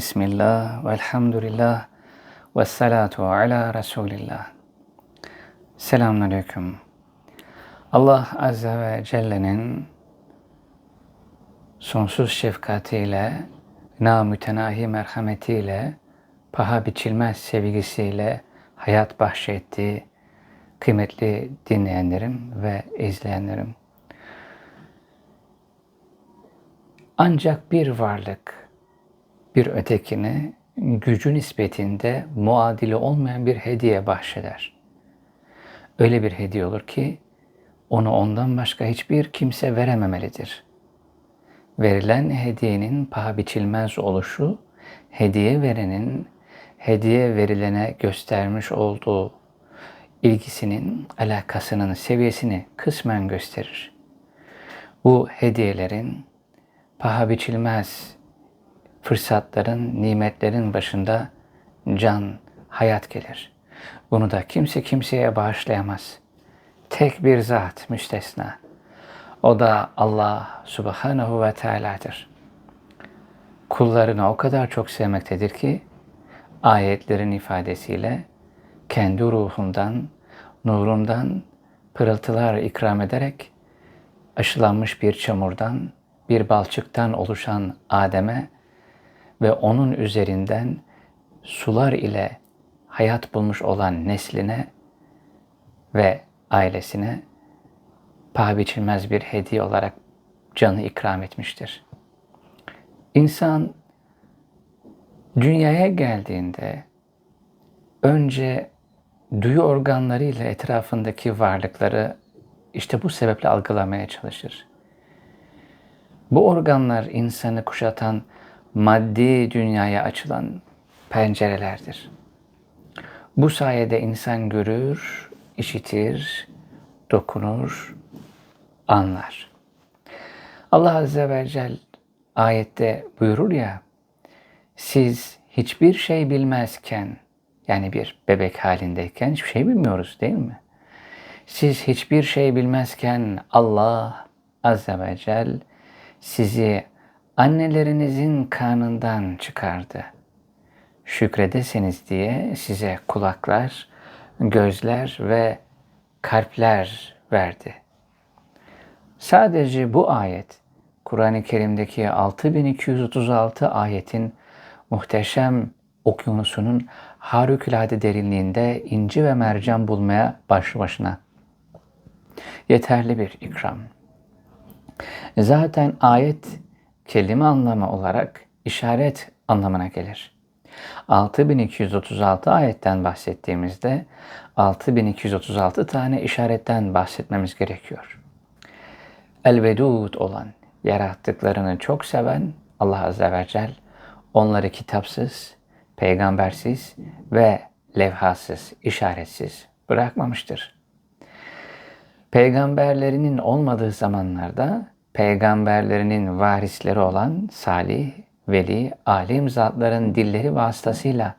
Bismillah, velhamdülillah, ve salatu ala Resulillah. Selamünaleyküm. Allah Azze ve Celle'nin sonsuz şefkatiyle, namütenahi merhametiyle, paha biçilmez sevgisiyle hayat bahşettiği kıymetli dinleyenlerim ve izleyenlerim. Ancak bir varlık bir ötekine gücü nispetinde muadili olmayan bir hediye bahşeder. Öyle bir hediye olur ki onu ondan başka hiçbir kimse verememelidir. Verilen hediyenin paha biçilmez oluşu, hediye verenin hediye verilene göstermiş olduğu ilgisinin, alakasının seviyesini kısmen gösterir. Bu hediyelerin paha biçilmez fırsatların, nimetlerin başında can, hayat gelir. Bunu da kimse kimseye bağışlayamaz. Tek bir zat müstesna. O da Allah subhanahu ve teala'dır. Kullarını o kadar çok sevmektedir ki ayetlerin ifadesiyle kendi ruhundan, nurundan pırıltılar ikram ederek aşılanmış bir çamurdan, bir balçıktan oluşan Adem'e ve onun üzerinden sular ile hayat bulmuş olan nesline ve ailesine paha biçilmez bir hediye olarak canı ikram etmiştir. İnsan dünyaya geldiğinde önce duyu organlarıyla etrafındaki varlıkları işte bu sebeple algılamaya çalışır. Bu organlar insanı kuşatan maddi dünyaya açılan pencerelerdir. Bu sayede insan görür, işitir, dokunur, anlar. Allah Azze ve Celle ayette buyurur ya, siz hiçbir şey bilmezken, yani bir bebek halindeyken hiçbir şey bilmiyoruz değil mi? Siz hiçbir şey bilmezken Allah Azze ve Celle sizi annelerinizin karnından çıkardı. Şükredeseniz diye size kulaklar, gözler ve kalpler verdi. Sadece bu ayet Kur'an-ı Kerim'deki 6236 ayetin muhteşem okyanusunun harikulade derinliğinde inci ve mercan bulmaya başlı başına yeterli bir ikram. Zaten ayet kelime anlamı olarak işaret anlamına gelir. 6236 ayetten bahsettiğimizde 6236 tane işaretten bahsetmemiz gerekiyor. Elvedud olan, yarattıklarını çok seven Allah Azze ve Celle onları kitapsız, peygambersiz ve levhasız, işaretsiz bırakmamıştır. Peygamberlerinin olmadığı zamanlarda peygamberlerinin varisleri olan salih, veli, alim zatların dilleri vasıtasıyla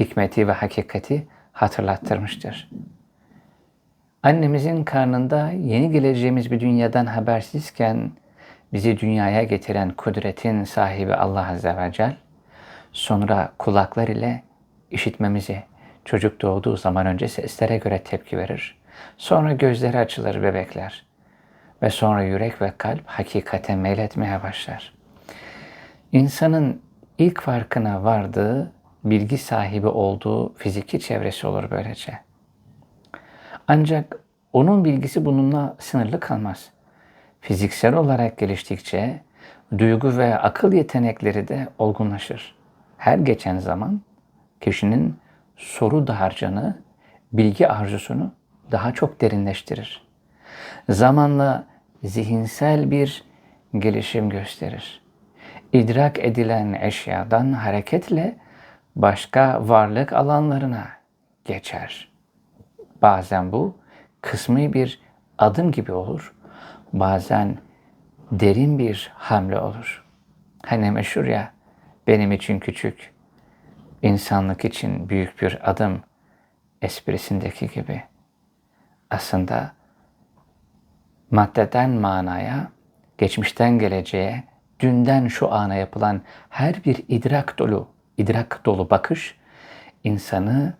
hikmeti ve hakikati hatırlattırmıştır. Annemizin karnında yeni geleceğimiz bir dünyadan habersizken bizi dünyaya getiren kudretin sahibi Allah Azze ve Celle, sonra kulaklar ile işitmemizi, çocuk doğduğu zaman önce seslere göre tepki verir. Sonra gözleri açılır bebekler ve sonra yürek ve kalp hakikate meyletmeye başlar. İnsanın ilk farkına vardığı, bilgi sahibi olduğu fiziki çevresi olur böylece. Ancak onun bilgisi bununla sınırlı kalmaz. Fiziksel olarak geliştikçe duygu ve akıl yetenekleri de olgunlaşır. Her geçen zaman kişinin soru dağarcığını, bilgi arzusunu daha çok derinleştirir zamanla zihinsel bir gelişim gösterir. İdrak edilen eşyadan hareketle başka varlık alanlarına geçer. Bazen bu kısmi bir adım gibi olur. Bazen derin bir hamle olur. Hani meşhur ya benim için küçük, insanlık için büyük bir adım esprisindeki gibi. Aslında maddeden manaya, geçmişten geleceğe, dünden şu ana yapılan her bir idrak dolu, idrak dolu bakış insanı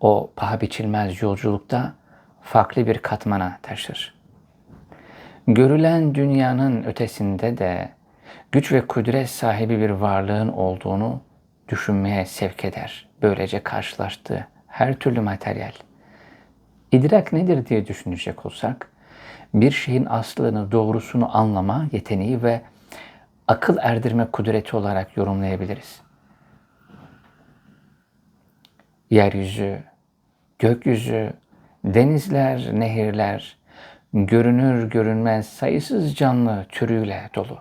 o paha biçilmez yolculukta farklı bir katmana taşır. Görülen dünyanın ötesinde de güç ve kudret sahibi bir varlığın olduğunu düşünmeye sevk eder. Böylece karşılaştığı her türlü materyal. İdrak nedir diye düşünecek olsak, bir şeyin aslını, doğrusunu anlama yeteneği ve akıl erdirme kudreti olarak yorumlayabiliriz. Yeryüzü, gökyüzü, denizler, nehirler, görünür görünmez sayısız canlı türüyle dolu.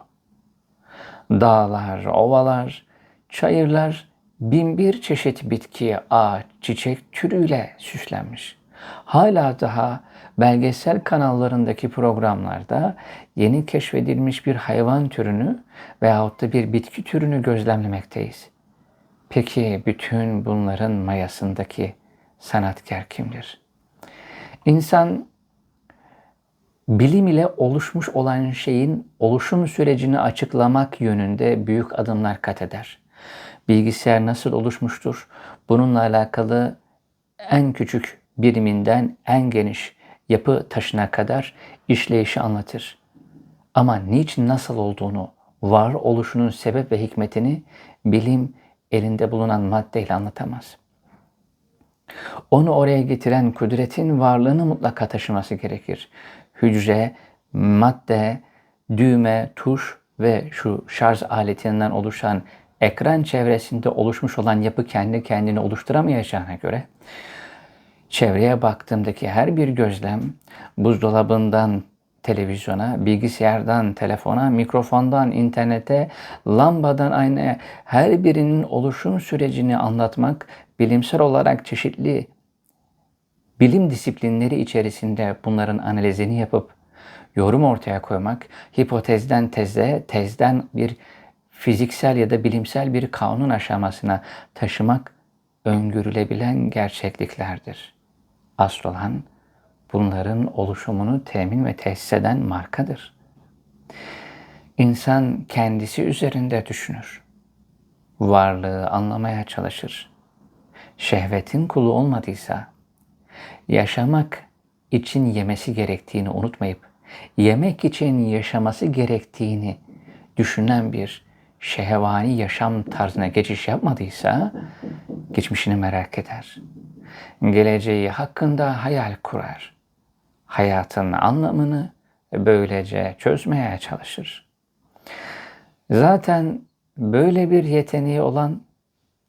Dağlar, ovalar, çayırlar bin bir çeşit bitki, ağaç, çiçek türüyle süslenmiş. Hala daha belgesel kanallarındaki programlarda yeni keşfedilmiş bir hayvan türünü veyahut da bir bitki türünü gözlemlemekteyiz. Peki bütün bunların mayasındaki sanatkar kimdir? İnsan bilim ile oluşmuş olan şeyin oluşum sürecini açıklamak yönünde büyük adımlar kat eder. Bilgisayar nasıl oluşmuştur? Bununla alakalı en küçük biriminden en geniş yapı taşına kadar işleyişi anlatır. Ama niçin nasıl olduğunu, var oluşunun sebep ve hikmetini bilim elinde bulunan maddeyle anlatamaz. Onu oraya getiren kudretin varlığını mutlaka taşıması gerekir. Hücre, madde, düğme, tuş ve şu şarj aletinden oluşan ekran çevresinde oluşmuş olan yapı kendi kendini oluşturamayacağına göre çevreye baktığımdaki her bir gözlem buzdolabından televizyona, bilgisayardan telefona, mikrofondan internete, lambadan aynaya her birinin oluşum sürecini anlatmak bilimsel olarak çeşitli bilim disiplinleri içerisinde bunların analizini yapıp yorum ortaya koymak, hipotezden teze, tezden bir fiziksel ya da bilimsel bir kanun aşamasına taşımak öngörülebilen gerçekliklerdir. Asıl olan bunların oluşumunu temin ve tesis eden markadır. İnsan kendisi üzerinde düşünür. Varlığı anlamaya çalışır. Şehvetin kulu olmadıysa, yaşamak için yemesi gerektiğini unutmayıp, yemek için yaşaması gerektiğini düşünen bir şehvani yaşam tarzına geçiş yapmadıysa, geçmişini merak eder. Geleceği hakkında hayal kurar hayatın anlamını böylece çözmeye çalışır. Zaten böyle bir yeteneği olan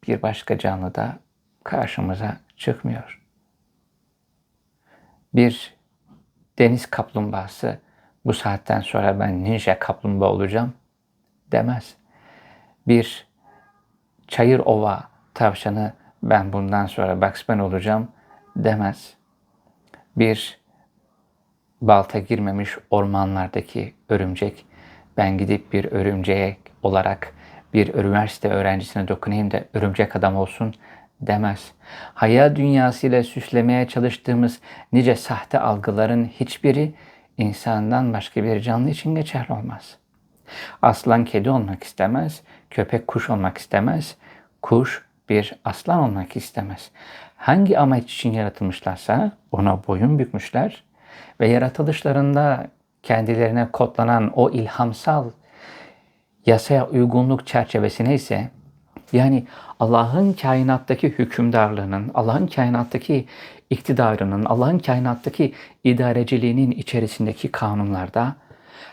bir başka canlı da karşımıza çıkmıyor. Bir deniz kaplumbağası bu saatten sonra ben ninja kaplumbağa olacağım demez. Bir çayır ova tavşanı ben bundan sonra Bugs olacağım demez. Bir balta girmemiş ormanlardaki örümcek, ben gidip bir örümceğe olarak bir üniversite öğrencisine dokunayım da örümcek adam olsun demez. Hayal dünyasıyla süslemeye çalıştığımız nice sahte algıların hiçbiri insandan başka bir canlı için geçerli olmaz. Aslan kedi olmak istemez, köpek kuş olmak istemez, kuş bir aslan olmak istemez. Hangi amaç için yaratılmışlarsa ona boyun bükmüşler ve yaratılışlarında kendilerine kodlanan o ilhamsal yasaya uygunluk çerçevesine ise yani Allah'ın kainattaki hükümdarlığının, Allah'ın kainattaki iktidarının, Allah'ın kainattaki idareciliğinin içerisindeki kanunlarda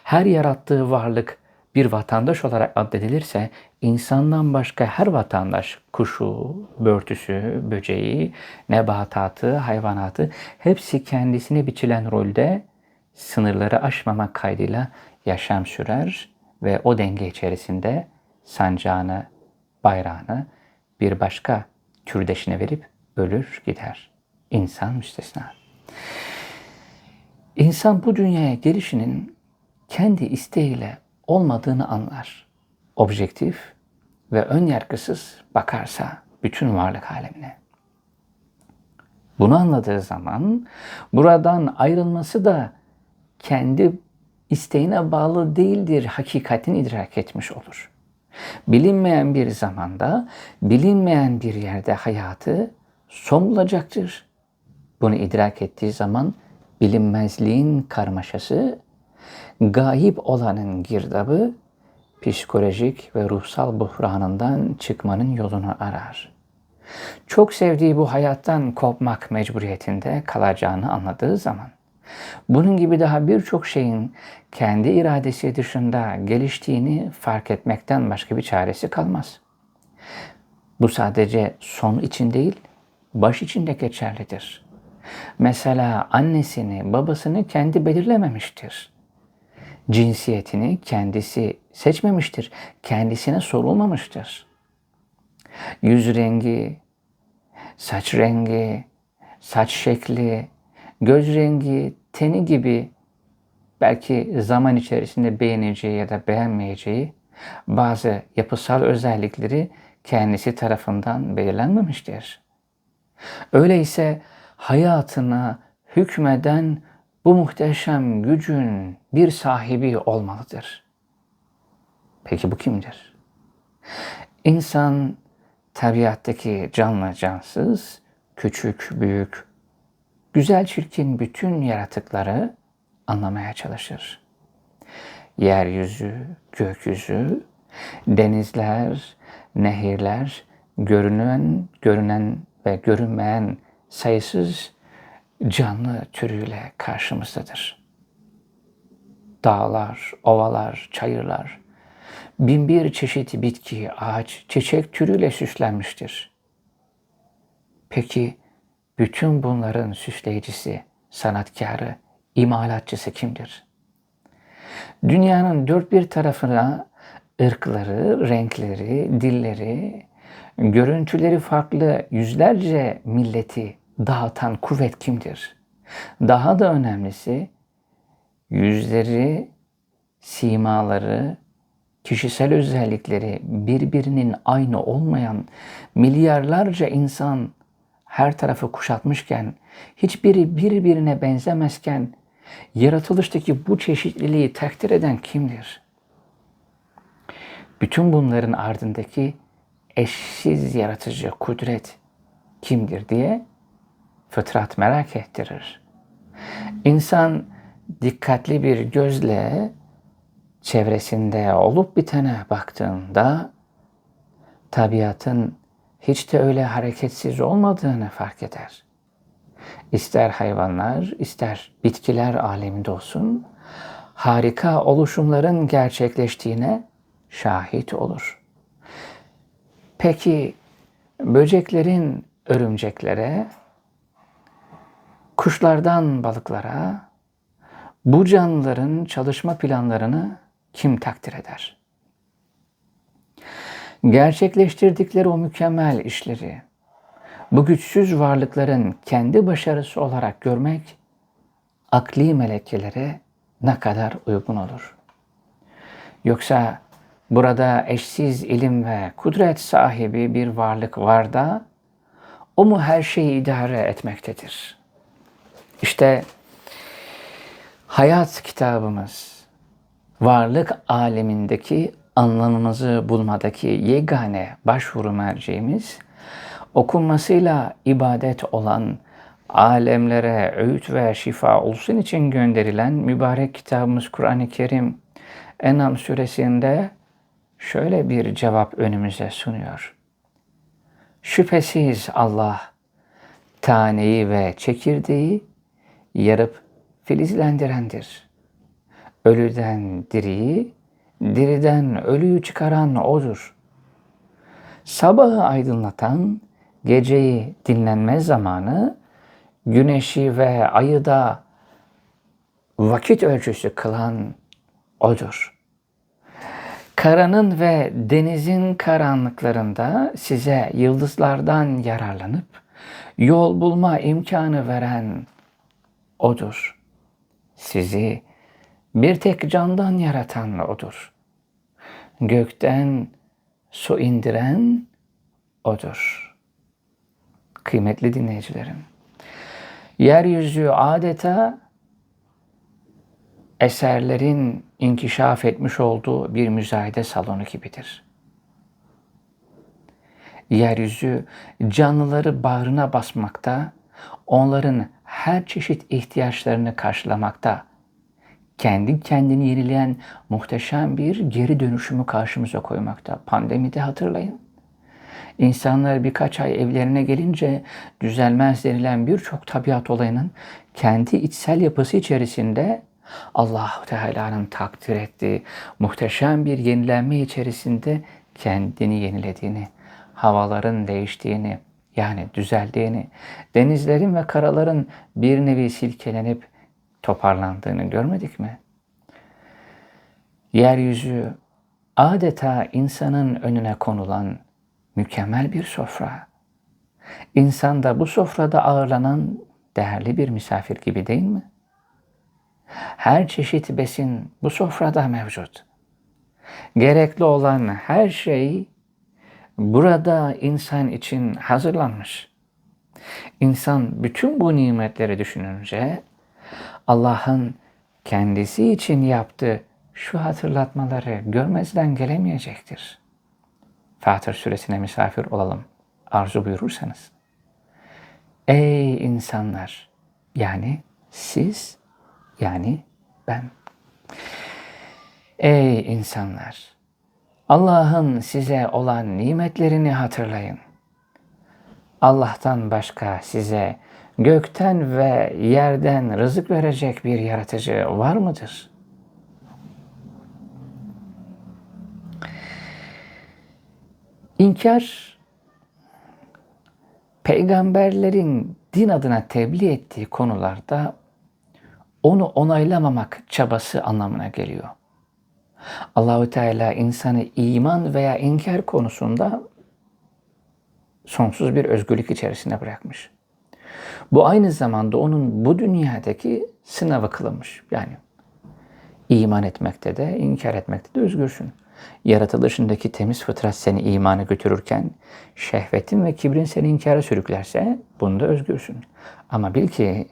her yarattığı varlık bir vatandaş olarak addedilirse insandan başka her vatandaş kuşu, börtüsü, böceği, nebatatı, hayvanatı hepsi kendisine biçilen rolde sınırları aşmamak kaydıyla yaşam sürer ve o denge içerisinde sancağını, bayrağını bir başka türdeşine verip ölür gider. İnsan müstesna. İnsan bu dünyaya gelişinin kendi isteğiyle olmadığını anlar. Objektif ve ön yargısız bakarsa bütün varlık alemine. Bunu anladığı zaman buradan ayrılması da kendi isteğine bağlı değildir hakikatini idrak etmiş olur. Bilinmeyen bir zamanda, bilinmeyen bir yerde hayatı son bulacaktır. Bunu idrak ettiği zaman bilinmezliğin karmaşası, gayip olanın girdabı, psikolojik ve ruhsal buhranından çıkmanın yolunu arar. Çok sevdiği bu hayattan kopmak mecburiyetinde kalacağını anladığı zaman, bunun gibi daha birçok şeyin kendi iradesi dışında geliştiğini fark etmekten başka bir çaresi kalmaz. Bu sadece son için değil, baş için de geçerlidir. Mesela annesini, babasını kendi belirlememiştir. Cinsiyetini kendisi seçmemiştir. Kendisine sorulmamıştır. Yüz rengi, saç rengi, saç şekli, göz rengi, teni gibi belki zaman içerisinde beğeneceği ya da beğenmeyeceği bazı yapısal özellikleri kendisi tarafından belirlenmemiştir. Öyleyse hayatına hükmeden bu muhteşem gücün bir sahibi olmalıdır. Peki bu kimdir? İnsan tabiattaki canlı cansız, küçük, büyük, güzel çirkin bütün yaratıkları anlamaya çalışır. Yeryüzü, gökyüzü, denizler, nehirler, görünen, görünen ve görünmeyen sayısız canlı türüyle karşımızdadır. Dağlar, ovalar, çayırlar, bin bir çeşit bitki, ağaç, çiçek türüyle süslenmiştir. Peki bütün bunların süsleyicisi, sanatkarı, imalatçısı kimdir? Dünyanın dört bir tarafına ırkları, renkleri, dilleri, görüntüleri farklı yüzlerce milleti dağıtan kuvvet kimdir? Daha da önemlisi yüzleri, simaları, kişisel özellikleri birbirinin aynı olmayan milyarlarca insan her tarafı kuşatmışken, hiçbiri birbirine benzemezken, yaratılıştaki bu çeşitliliği takdir eden kimdir? Bütün bunların ardındaki eşsiz yaratıcı kudret kimdir diye fıtrat merak ettirir. İnsan dikkatli bir gözle çevresinde olup bitene baktığında tabiatın hiç de öyle hareketsiz olmadığını fark eder. İster hayvanlar, ister bitkiler aleminde olsun, harika oluşumların gerçekleştiğine şahit olur. Peki böceklerin örümceklere, kuşlardan balıklara, bu canlıların çalışma planlarını kim takdir eder? Gerçekleştirdikleri o mükemmel işleri bu güçsüz varlıkların kendi başarısı olarak görmek akli melekelere ne kadar uygun olur? Yoksa burada eşsiz ilim ve kudret sahibi bir varlık var da o mu her şeyi idare etmektedir? İşte hayat kitabımız varlık alemindeki anlamımızı bulmadaki yegane başvuru merceğimiz okunmasıyla ibadet olan alemlere öğüt ve şifa olsun için gönderilen mübarek kitabımız Kur'an-ı Kerim Enam suresinde şöyle bir cevap önümüze sunuyor. Şüphesiz Allah taneyi ve çekirdeği yarıp filizlendirendir. Ölüden diriyi, diriden ölüyü çıkaran O'dur. Sabahı aydınlatan, geceyi dinlenme zamanı, güneşi ve ayı da vakit ölçüsü kılan O'dur. Karanın ve denizin karanlıklarında size yıldızlardan yararlanıp yol bulma imkanı veren O'dur. Sizi bir tek candan yaratan O'dur. Gökten su indiren O'dur. Kıymetli dinleyicilerim, yeryüzü adeta eserlerin inkişaf etmiş olduğu bir müzayede salonu gibidir. Yeryüzü canlıları bağrına basmakta, onların her çeşit ihtiyaçlarını karşılamakta, kendi kendini yenileyen muhteşem bir geri dönüşümü karşımıza koymakta. Pandemide hatırlayın. İnsanlar birkaç ay evlerine gelince düzelmez denilen birçok tabiat olayının kendi içsel yapısı içerisinde allah Teala'nın takdir ettiği muhteşem bir yenilenme içerisinde kendini yenilediğini, havaların değiştiğini, yani düzeldiğini, denizlerin ve karaların bir nevi silkelenip toparlandığını görmedik mi? Yeryüzü adeta insanın önüne konulan mükemmel bir sofra. İnsan da bu sofrada ağırlanan değerli bir misafir gibi değil mi? Her çeşit besin bu sofrada mevcut. Gerekli olan her şey burada insan için hazırlanmış. İnsan bütün bu nimetleri düşününce Allah'ın kendisi için yaptığı şu hatırlatmaları görmezden gelemeyecektir. Fatır suresine misafir olalım arzu buyurursanız. Ey insanlar! Yani siz, yani ben. Ey insanlar! Allah'ın size olan nimetlerini hatırlayın. Allah'tan başka size gökten ve yerden rızık verecek bir yaratıcı var mıdır? İnkar peygamberlerin din adına tebliğ ettiği konularda onu onaylamamak çabası anlamına geliyor. Allahü Teala insanı iman veya inkar konusunda sonsuz bir özgürlük içerisinde bırakmış. Bu aynı zamanda onun bu dünyadaki sınavı kılınmış. Yani iman etmekte de, inkar etmekte de özgürsün. Yaratılışındaki temiz fıtrat seni imana götürürken, şehvetin ve kibrin seni inkara sürüklerse bunda özgürsün. Ama bil ki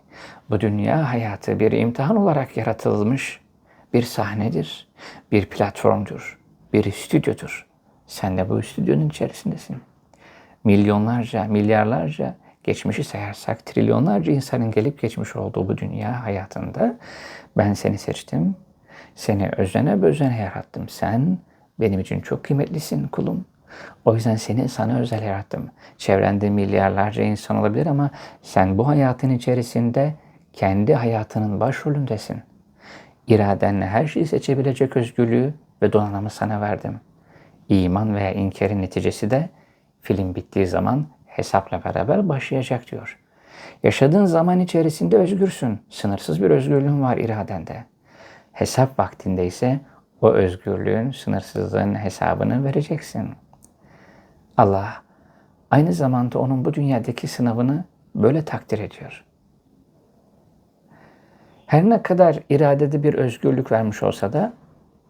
bu dünya hayatı bir imtihan olarak yaratılmış bir sahnedir, bir platformdur, bir stüdyodur. Sen de bu stüdyonun içerisindesin. Milyonlarca, milyarlarca geçmişi sayarsak trilyonlarca insanın gelip geçmiş olduğu bu dünya hayatında ben seni seçtim. Seni özene bözene yarattım. Sen benim için çok kıymetlisin kulum. O yüzden seni sana özel yarattım. Çevrende milyarlarca insan olabilir ama sen bu hayatın içerisinde kendi hayatının başrolündesin. İradenle her şeyi seçebilecek özgürlüğü ve donanımı sana verdim. İman veya inkarın neticesi de film bittiği zaman hesapla beraber başlayacak diyor. Yaşadığın zaman içerisinde özgürsün. Sınırsız bir özgürlüğün var iradende. Hesap vaktinde ise o özgürlüğün, sınırsızlığın hesabını vereceksin. Allah aynı zamanda onun bu dünyadaki sınavını böyle takdir ediyor. Her ne kadar iradede bir özgürlük vermiş olsa da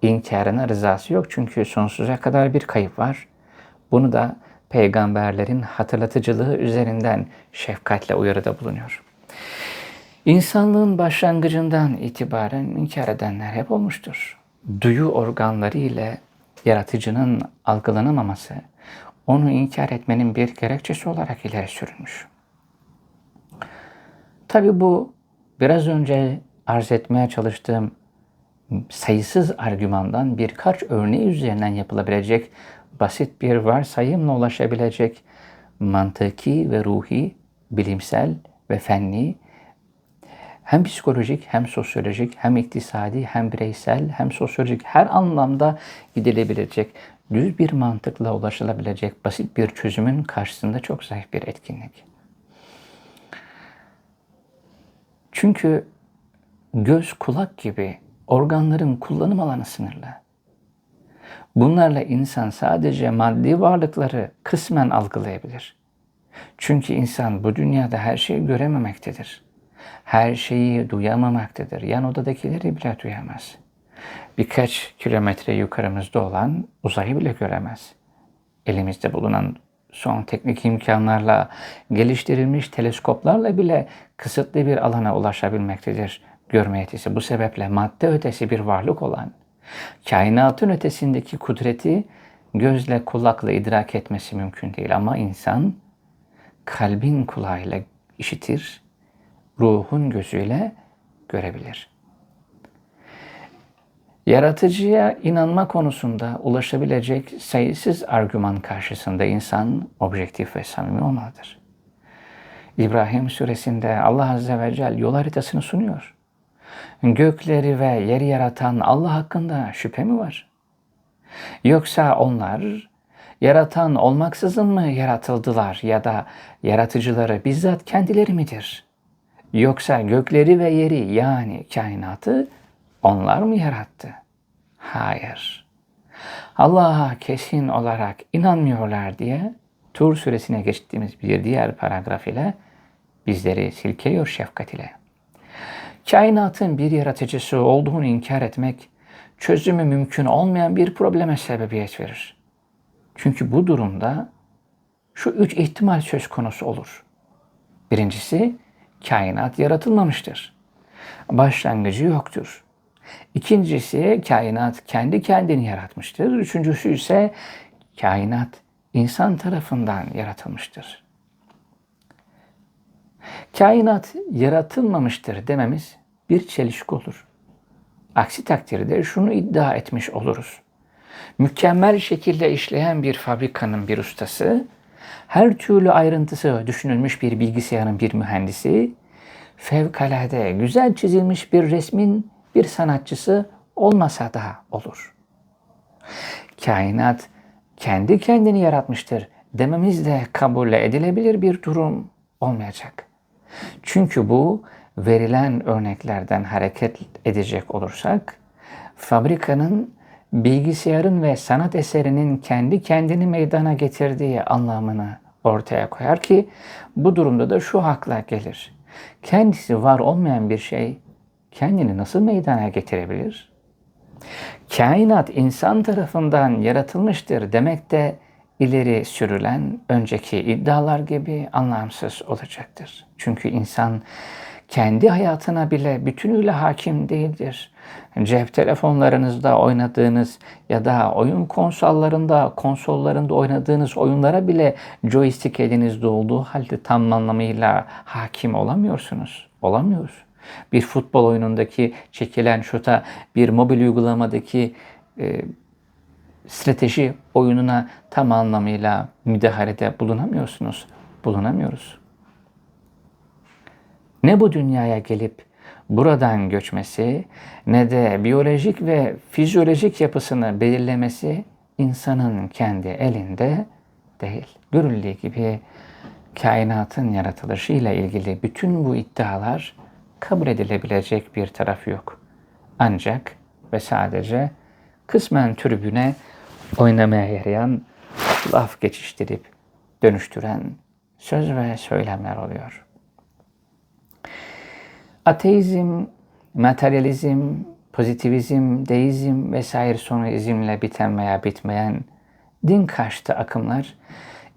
inkarına rızası yok çünkü sonsuza kadar bir kayıp var. Bunu da peygamberlerin hatırlatıcılığı üzerinden şefkatle uyarıda bulunuyor. İnsanlığın başlangıcından itibaren inkar edenler hep olmuştur. Duyu organları ile yaratıcının algılanamaması, onu inkar etmenin bir gerekçesi olarak ileri sürülmüş. Tabi bu biraz önce arz etmeye çalıştığım sayısız argümandan birkaç örneği üzerinden yapılabilecek basit bir varsayımla ulaşabilecek mantıki ve ruhi, bilimsel ve fenni hem psikolojik hem sosyolojik hem iktisadi hem bireysel hem sosyolojik her anlamda gidilebilecek düz bir mantıkla ulaşılabilecek basit bir çözümün karşısında çok zayıf bir etkinlik. Çünkü göz kulak gibi organların kullanım alanı sınırlı. Bunlarla insan sadece maddi varlıkları kısmen algılayabilir. Çünkü insan bu dünyada her şeyi görememektedir. Her şeyi duyamamaktadır. Yan odadakileri bile duyamaz. Birkaç kilometre yukarımızda olan uzayı bile göremez. Elimizde bulunan son teknik imkanlarla geliştirilmiş teleskoplarla bile kısıtlı bir alana ulaşabilmektedir görme yetisi. Bu sebeple madde ötesi bir varlık olan, kainatın ötesindeki kudreti gözle kulakla idrak etmesi mümkün değil. Ama insan kalbin kulağıyla işitir, ruhun gözüyle görebilir. Yaratıcıya inanma konusunda ulaşabilecek sayısız argüman karşısında insan objektif ve samimi olmalıdır. İbrahim suresinde Allah Azze ve Celle yol haritasını sunuyor. Gökleri ve yeri yaratan Allah hakkında şüphe mi var? Yoksa onlar yaratan olmaksızın mı yaratıldılar ya da yaratıcıları bizzat kendileri midir? Yoksa gökleri ve yeri yani kainatı onlar mı yarattı? Hayır. Allah'a kesin olarak inanmıyorlar diye Tur suresine geçtiğimiz bir diğer paragraf ile bizleri silkeliyor şefkat ile. Kainatın bir yaratıcısı olduğunu inkar etmek çözümü mümkün olmayan bir probleme sebebiyet verir. Çünkü bu durumda şu üç ihtimal söz konusu olur. Birincisi, kainat yaratılmamıştır. Başlangıcı yoktur. İkincisi, kainat kendi kendini yaratmıştır. Üçüncüsü ise kainat insan tarafından yaratılmıştır. Kainat yaratılmamıştır dememiz bir çelişki olur. Aksi takdirde şunu iddia etmiş oluruz. Mükemmel şekilde işleyen bir fabrikanın bir ustası, her türlü ayrıntısı düşünülmüş bir bilgisayarın bir mühendisi, fevkalade güzel çizilmiş bir resmin bir sanatçısı olmasa da olur. Kainat kendi kendini yaratmıştır dememiz de kabul edilebilir bir durum olmayacak. Çünkü bu verilen örneklerden hareket edecek olursak fabrikanın bilgisayarın ve sanat eserinin kendi kendini meydana getirdiği anlamını ortaya koyar ki bu durumda da şu hakla gelir. Kendisi var olmayan bir şey kendini nasıl meydana getirebilir? Kainat insan tarafından yaratılmıştır demek de ileri sürülen önceki iddialar gibi anlamsız olacaktır. Çünkü insan kendi hayatına bile bütünüyle hakim değildir. Cep telefonlarınızda oynadığınız ya da oyun konsollarında, konsollarında oynadığınız oyunlara bile joystick elinizde olduğu halde tam anlamıyla hakim olamıyorsunuz. Olamıyoruz. Bir futbol oyunundaki çekilen şuta, bir mobil uygulamadaki e, strateji oyununa tam anlamıyla müdahalede bulunamıyorsunuz. Bulunamıyoruz. Ne bu dünyaya gelip buradan göçmesi ne de biyolojik ve fizyolojik yapısını belirlemesi insanın kendi elinde değil. Görüldüğü gibi kainatın yaratılışı ile ilgili bütün bu iddialar kabul edilebilecek bir taraf yok. Ancak ve sadece kısmen tribüne oynamaya yarayan, laf geçiştirip dönüştüren söz ve söylemler oluyor. Ateizm, materyalizm, pozitivizm, deizm vesaire sonu izimle biten veya bitmeyen din karşıtı akımlar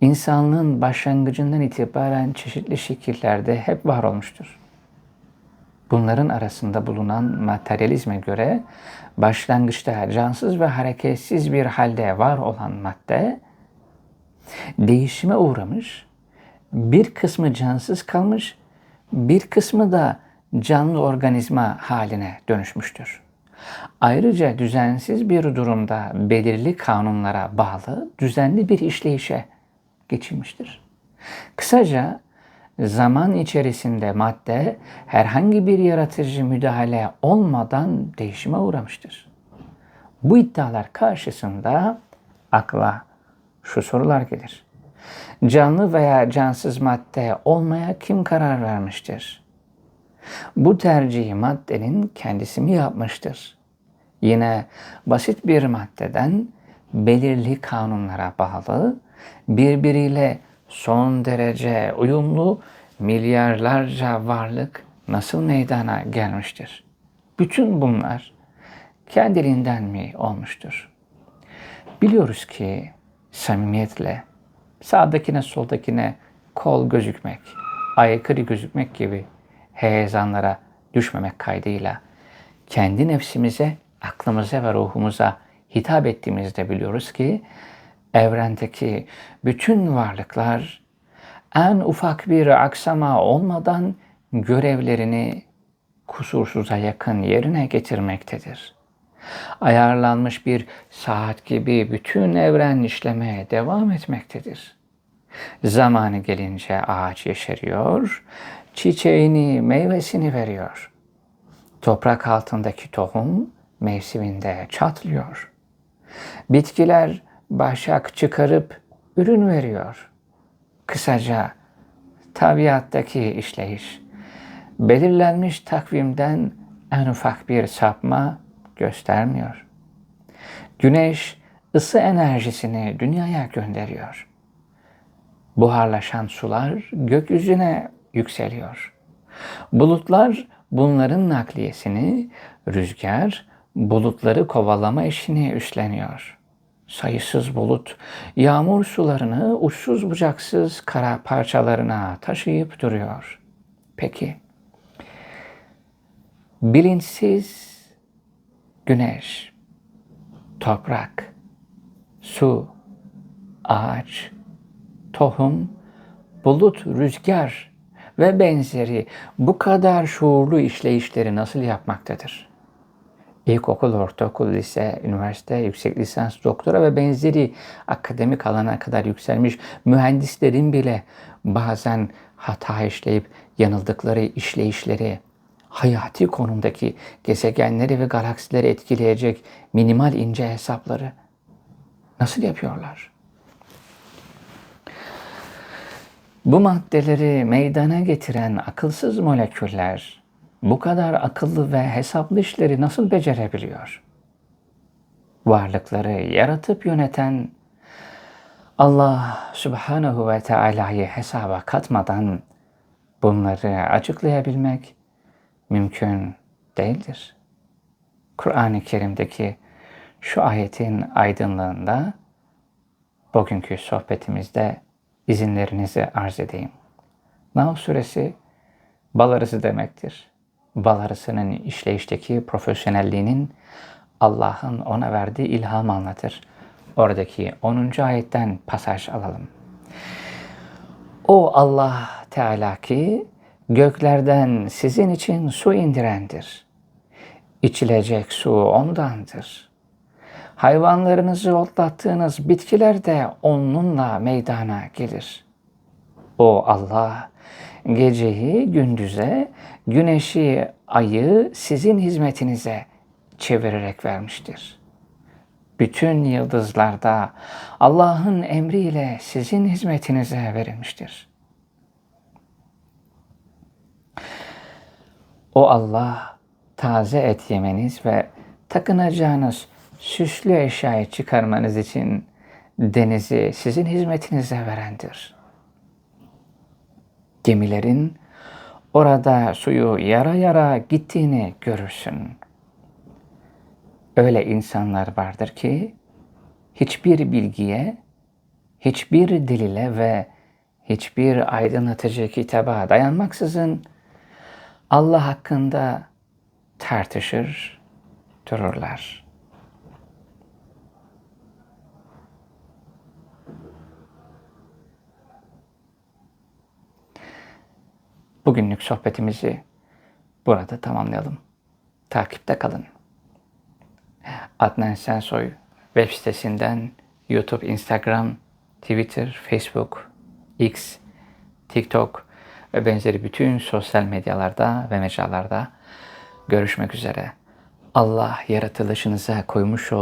insanlığın başlangıcından itibaren çeşitli şekillerde hep var olmuştur. Bunların arasında bulunan materyalizme göre başlangıçta cansız ve hareketsiz bir halde var olan madde değişime uğramış, bir kısmı cansız kalmış, bir kısmı da canlı organizma haline dönüşmüştür. Ayrıca düzensiz bir durumda belirli kanunlara bağlı düzenli bir işleyişe geçilmiştir. Kısaca zaman içerisinde madde herhangi bir yaratıcı müdahale olmadan değişime uğramıştır. Bu iddialar karşısında akla şu sorular gelir. Canlı veya cansız madde olmaya kim karar vermiştir? Bu tercihi maddenin kendisi mi yapmıştır? Yine basit bir maddeden belirli kanunlara bağlı, birbiriyle son derece uyumlu milyarlarca varlık nasıl meydana gelmiştir? Bütün bunlar kendiliğinden mi olmuştur? Biliyoruz ki samimiyetle sağdakine soldakine kol gözükmek, aykırı gözükmek gibi heyezanlara düşmemek kaydıyla kendi nefsimize, aklımıza ve ruhumuza hitap ettiğimizde biliyoruz ki evrendeki bütün varlıklar en ufak bir aksama olmadan görevlerini kusursuza yakın yerine getirmektedir. Ayarlanmış bir saat gibi bütün evren işlemeye devam etmektedir. Zamanı gelince ağaç yeşeriyor, çiçeğini, meyvesini veriyor. Toprak altındaki tohum mevsiminde çatlıyor. Bitkiler başak çıkarıp ürün veriyor. Kısaca tabiattaki işleyiş belirlenmiş takvimden en ufak bir sapma göstermiyor. Güneş ısı enerjisini dünyaya gönderiyor. Buharlaşan sular gökyüzüne yükseliyor. Bulutlar bunların nakliyesini, rüzgar bulutları kovalama işini üstleniyor. Sayısız bulut yağmur sularını uçsuz bucaksız kara parçalarına taşıyıp duruyor. Peki bilinçsiz güneş, toprak, su, ağaç, tohum, bulut, rüzgar ve benzeri bu kadar şuurlu işleyişleri nasıl yapmaktadır? İlkokul, ortaokul, lise, üniversite, yüksek lisans, doktora ve benzeri akademik alana kadar yükselmiş mühendislerin bile bazen hata işleyip yanıldıkları işleyişleri, hayati konumdaki gezegenleri ve galaksileri etkileyecek minimal ince hesapları nasıl yapıyorlar? Bu maddeleri meydana getiren akılsız moleküller bu kadar akıllı ve hesaplı işleri nasıl becerebiliyor? Varlıkları yaratıp yöneten Allah Subhanahu ve Teala'yı hesaba katmadan bunları açıklayabilmek mümkün değildir. Kur'an-ı Kerim'deki şu ayetin aydınlığında bugünkü sohbetimizde izinlerinizi arz edeyim. Nahl suresi bal arısı demektir. Bal arısının işleyişteki profesyonelliğinin Allah'ın ona verdiği ilham anlatır. Oradaki 10. ayetten pasaj alalım. O Allah Teala ki göklerden sizin için su indirendir. İçilecek su ondandır. Hayvanlarınızı otlattığınız bitkiler de onunla meydana gelir. O Allah geceyi gündüze, güneşi, ayı sizin hizmetinize çevirerek vermiştir. Bütün yıldızlarda Allah'ın emriyle sizin hizmetinize verilmiştir. O Allah taze et yemeniz ve takınacağınız süslü eşyayı çıkarmanız için denizi sizin hizmetinize verendir. Gemilerin orada suyu yara yara gittiğini görürsün. Öyle insanlar vardır ki hiçbir bilgiye, hiçbir delile ve hiçbir aydınlatıcı kitaba dayanmaksızın Allah hakkında tartışır dururlar. Bugünlük sohbetimizi burada tamamlayalım. Takipte kalın. Adnan Sensoy web sitesinden YouTube, Instagram, Twitter, Facebook, X, TikTok ve benzeri bütün sosyal medyalarda ve mecralarda görüşmek üzere. Allah yaratılışınıza koymuş olduğu